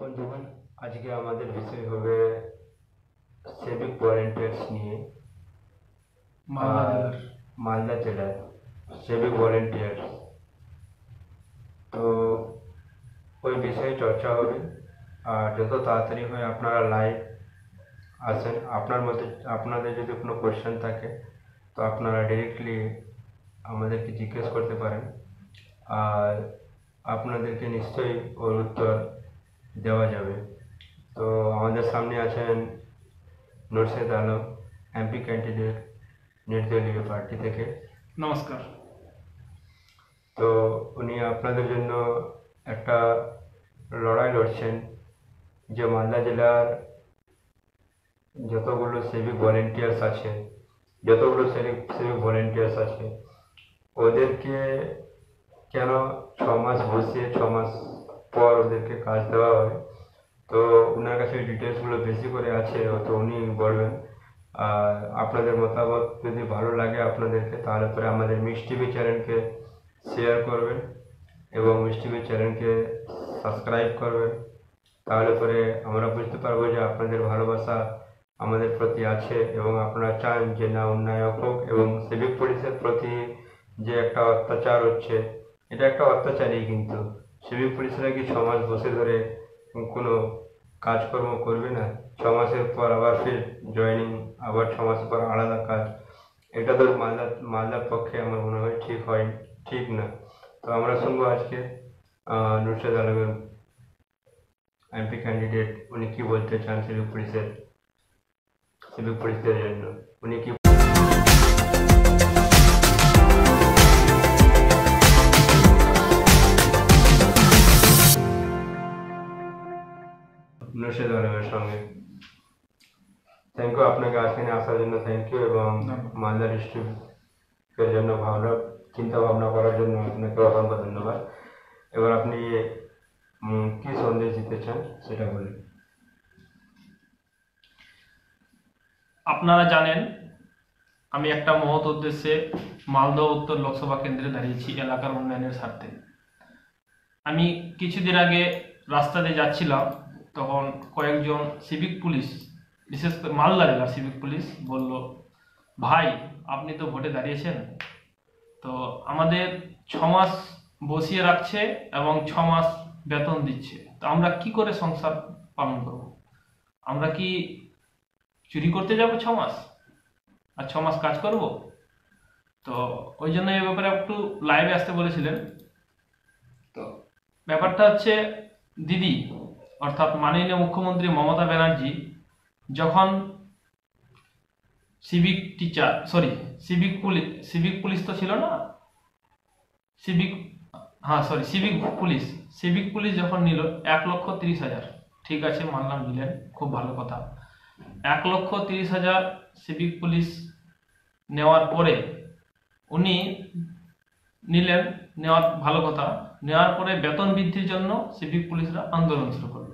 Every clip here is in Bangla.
বন্ধুগণ আজকে আমাদের বিষয় হবে সিভিক ভলেন্টিয়ার্স নিয়ে মালদা জেলার সিভিক ভলেন্টিয়ার্স তো ওই বিষয়ে চর্চা হবে। আর যত তাড়াতাড়ি হয় আপনারা লাইভ আসেন। আপনার মধ্যে আপনাদের যদি কোনো কোয়েশ্চেন থাকে তো আপনারা ডিরেক্টলি আমাদেরকে জিজ্ঞেস করতে পারেন। আর আপনাদেরকে নিশ্চয়ই ওর উত্তর দেওয়া যাবে। তো আমাদের সামনে আছেন নুরশেদ আলম এমপি ক্যান্ডিডেট নির্দলীয় পার্টি থেকে। নমস্কার। তো উনি আপনাদের জন্য একটা লড়াই লড়ছেন যে মালদা জেলার যতগুলো সিভিক ভলেন্টিয়ার্স আছে যতগুলো সিভিক সিভিক ভলেন্টিয়ার্স আছে ওদেরকে কেন ছ মাস বসিয়ে ছ মাস পর ওদেরকে কাজ দেওয়া হয়। তো ওনার কাছে ডিটেলসগুলো বেশি করে আছে, তো উনি বলবেন, আর আপনাদের মতামত যদি ভালো লাগে আপনাদেরকে, তাহলে পরে আমাদের মিস টিভি চ্যানেলকে শেয়ার করবেন এবং মিস টিভি চ্যানেলকে সাবস্ক্রাইব করবেন। তাহলে পরে আমরা বুঝতে পারব যে আপনাদের ভালোবাসা আমাদের প্রতি আছে এবং আপনারা চান যে না উন্নয়ক হোক এবং সিভিক পুলিশের প্রতি যে একটা অত্যাচার হচ্ছে, এটা একটা অত্যাচারই কিন্তু। সিভিক পুলিশরা কি ছ মাস বসে ধরে কোনো কাজকর্ম করবে না? ছ মাসের পর আবার ফির জয়েনিং আবার ছ মাস পর আলাদা কাজ। এটা তো মালদা মালদার পক্ষে আমার মনে হয় ঠিক হয় ঠিক না। তো আমরা শুনব আজকে নুরশেদ আলমের এমপি ক্যান্ডিডেট উনি কি বলতে চান সিভিক পুলিশের সিভিক পুলিশদের জন্য। উনি কি নুরশেদ আলমের সঙ্গে। থ্যাংক ইউ আপনাকে আজকে আসার জন্য থ্যাংক ইউ এবং মালদা ডিস্ট্রিক্টের জন্য ভাবনা চিন্তা ভাবনা করার জন্য আপনাকে অসংখ্য ধন্যবাদ। এবার আপনি কি সন্দেশ দিতে চান সেটা বলুন। আপনারা জানেন আমি একটা মহৎ উদ্দেশ্যে মালদহ উত্তর লোকসভা কেন্দ্রে দাঁড়িয়েছি এলাকার উন্নয়নের স্বার্থে। আমি কিছুদিন আগে রাস্তা দিয়ে যাচ্ছিলাম তখন কয়েকজন সিভিক পুলিশ বিশেষ করে মালদা জেলার সিভিক পুলিশ বলল, ভাই, আপনি তো ভোটে দাঁড়িয়েছেন। তো আমাদের ছ মাস বসিয়ে রাখছে এবং ছ মাস বেতন দিচ্ছে। তো আমরা কি করে সংসার পালন করব? আমরা কি চুরি করতে যাব ছ মাস? আর ছ মাস কাজ করব? তো ওই জন্য এই ব্যাপারে একটু লাইভে আসতে বলেছিলেন। তো ব্যাপারটা হচ্ছে, দিদি অর্থাৎ মাননীয় মুখ্যমন্ত্রী মমতা ব্যানার্জি যখন civic teacher sorry civic police civic police তো ছিল না? সিভিক হ্যাঁ sorry civic police civic police যখন নিল, এক লক্ষ তিরিশ হাজার, ঠিক আছে, মানলাম, নিলেন, খুব ভালো কথা। এক লক্ষ তিরিশ হাজার সিভিক পুলিশ নেওয়ার পরে উনি নিলেন, নেওয়ার, ভালো কথা, নেওয়ার পরে বেতন বৃদ্ধির জন্য সিভিক পুলিশরা আন্দোলন শুরু করল।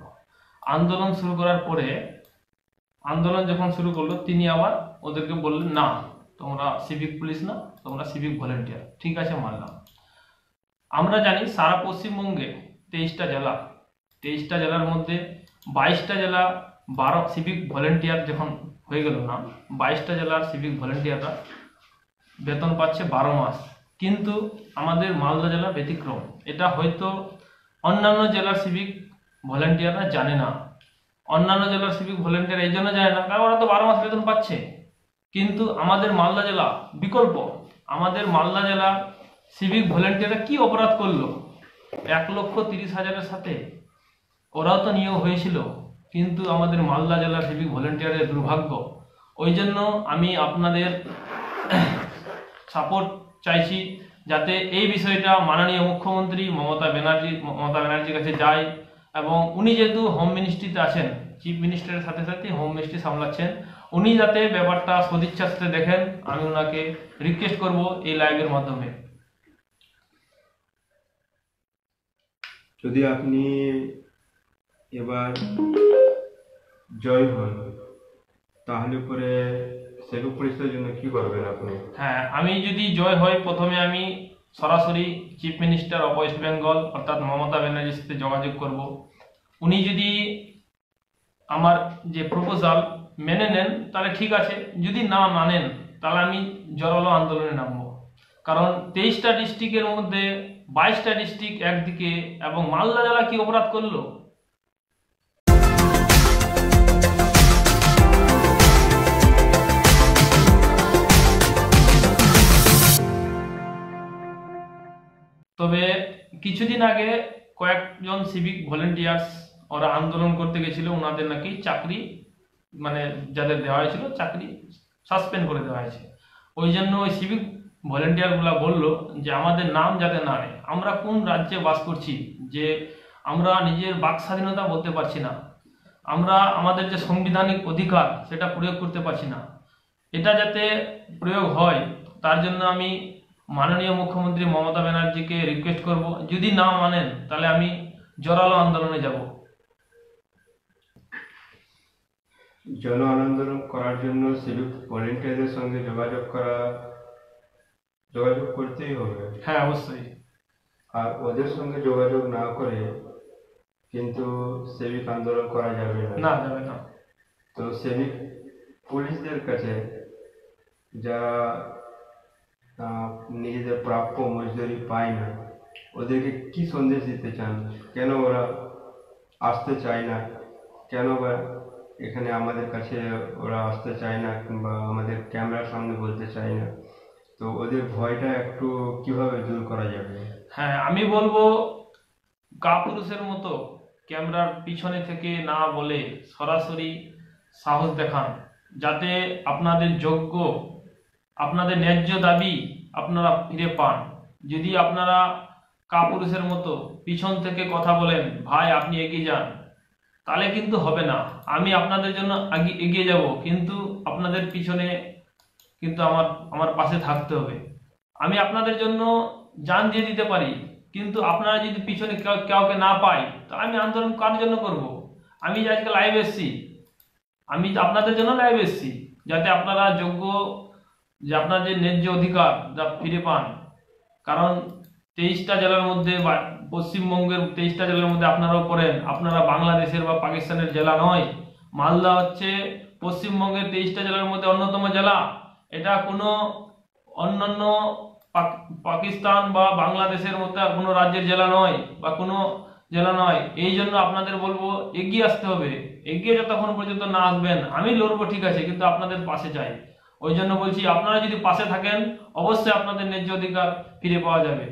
আন্দোলন শুরু করার পরে আন্দোলন যখন শুরু করল, তিনি আবার ওদেরকে বললেন, না, তোমরা সিভিক পুলিশ না, তোমরা সিভিক ভলেন্টিয়ার ঠিক আছে, মানলাম। আমরা জানি সারা পশ্চিমবঙ্গে তেইশটা জেলা, তেইশটা জেলার মধ্যে বাইশটা জেলা বারো সিভিক ভলেন্টিয়ার যখন হয়ে গেল না, বাইশটা জেলার সিভিক ভলেন্টিয়াররা বেতন পাচ্ছে বারো মাস। কিন্তু আমাদের মালদা জেলা ব্যতিক্রম। এটা হয়তো অন্যান্য জেলার সিভিক ভলেন্টিয়াররা জানে না। অন্যান্য জেলার সিভিক ভলেন্টিয়ার এই জন্য জানে না, কারণ ওরা তো বারো মাস বেতন পাচ্ছে। কিন্তু আমাদের মালদা জেলা বিকল্প। আমাদের মালদা জেলা সিভিক ভলেন্টিয়াররা কি অপরাধ করল? এক লক্ষ তিরিশ হাজারের সাথে। ওরাও তো নিয়োগ হয়েছিল, কিন্তু আমাদের মালদা জেলার সিভিক ভলেন্টিয়ারের দুর্ভাগ্য। ওই জন্য আমি আপনাদের সাপোর্ট চাইছি যাতে এই বিষয়টা মাননীয় মুখ্যমন্ত্রী মমতা ব্যানার্জি মমতা ব্যানার্জির কাছে যায়। এবং উনি যেহেতু হোম মিনিস্ট্রিতে আছেন চিফ মিনিস্টারের সাথে সাথে হোম মিনিস্ট্রি সামলাচ্ছেন উনি যাতে ব্যাপারটা সদিচ্ছার সাথে দেখেন আমি ওনাকে রিকোয়েস্ট করব এই লাইভের মাধ্যমে। যদি আপনি এবার জয় হন তাহলে পরে সিভিক পুলিশের জন্য কি করবেন আপনি? হ্যাঁ আমি যদি জয় হই প্রথমে আমি সরাসরি chief minister of West Bengal অর্থাৎ মমতা ব্যানার্জির সাথে যোগাযোগ করব। উনি যদি আমার যে প্রপোজাল মেনে নেন, তাহলে ঠিক আছে। যদি না মানেন, তাহলে আমি জরালো আন্দোলনে নামব। কারণ তেইশটা ডিস্ট্রিক্টের মধ্যে বাইশটা ডিস্ট্রিক্ট একদিকে এবং মালদা জেলা কি অপরাধ করল? তবে কিছুদিন আগে কয়েকজন সিভিক ভলেন্টিয়ার্স ওরা আন্দোলন করতে গেছিল, ওনাদের নাকি চাকরি মানে যাদের দেওয়া হয়েছিল চাকরি সাসপেন্ড করে দেওয়া হয়েছে। ওই জন্য ওই সিভিক ভলেন্টিয়ারগুলা বলল যে, আমাদের নাম যাতে না নেয়। আমরা কোন রাজ্যে বাস করছি? যে আমরা নিজের বাক স্বাধীনতা বলতে পারছি না। আমরা আমাদের যে সাংবিধানিক অধিকার, সেটা প্রয়োগ করতে পারছি না। এটা যাতে প্রয়োগ হয়, তার জন্য আমি মাননীয় মুখ্যমন্ত্রী মমতা ব্যানার্জিকে রিকোয়েস্ট করব। যদি না মানেন তাহলে আমি জোরালো আন্দোলনে যাব। জন আন্দোলন করার জন্য সিভিক ভলেন্টিয়ারদের সঙ্গে যোগাযোগ করা যোগাযোগ করতেই হবে। হ্যাঁ অবশ্যই। আর ওদের সঙ্গে যোগাযোগ না করে কিন্তু সিভিক আন্দোলন করা যাবে না। না যাবে না। তো সিভিক পুলিশদের কাছে যারা নিজেদের প্রাপ্য মজদুরি পায় না। ওদেরকে কি সন্দেশ দিতে চান? কেন ওরা আসতে চায় না? কেন বা এখানে আমাদের কাছে ওরা আসতে চায় না কিংবা আমাদের ক্যামেরার সামনে বলতে চায় না? তো ওদের ভয়টা একটু কীভাবে দূর করা যাবে? হ্যাঁ আমি বলব কাপুরুষের মতো ক্যামেরার পিছনে থেকে না বলে সরাসরি সাহস দেখান, যাতে আপনাদের যোগ্য আপনাদের ন্যায্য দাবি আপনারা ফিরে পান। যদি আপনারা কাপুরুষের মতো পিছন থেকে কথা বলেন, ভাই, আপনি এগিয়ে যান। তাহলে কিন্তু হবে না। আমি আপনাদের জন্য এগিয়ে যাব, কিন্তু আপনাদের পিছনে কিন্তু আমার আমার পাশে থাকতে হবে। আমি আপনাদের জন্য যান দিয়ে দিতে পারি, কিন্তু আপনারা যদি পিছনে কাউকে না পাই, তো আমি আন্দোলন কার জন্য করব? আমি যে আজকে লাইভ এসছি, আমি আপনাদের জন্য লাইভ এসছি, যাতে আপনারা যোগ্য যে আপনার যে ন্যায্য অধিকার যা ফিরে পান, কারণ তেইশটা জেলার মধ্যে বা পশ্চিমবঙ্গের তেইশটা জেলার মধ্যে আপনারাও পড়েন, আপনারা বাংলাদেশের বা পাকিস্তানের জেলা নয়। মালদা হচ্ছে পশ্চিমবঙ্গের তেইশটা জেলার মধ্যে অন্যতম জেলা। এটা কোনো অন্যান্য পাক- পাকিস্তান বা বাংলাদেশের আর কোনো রাজ্যের জেলা নয় বা কোনো জেলা নয়। এই জন্য আপনাদের বলব, এগিয়ে আসতে হবে। এগিয়ে যতক্ষণ পর্যন্ত না আসবেন, আমি লড়বো ঠিক আছে, কিন্তু আপনাদের পাশে চাই ওই জন্য বলছি আপনারা যদি পাশে থাকেন অবশ্যই আপনাদের ন্যায্য অধিকার ফিরে পাওয়া যাবে।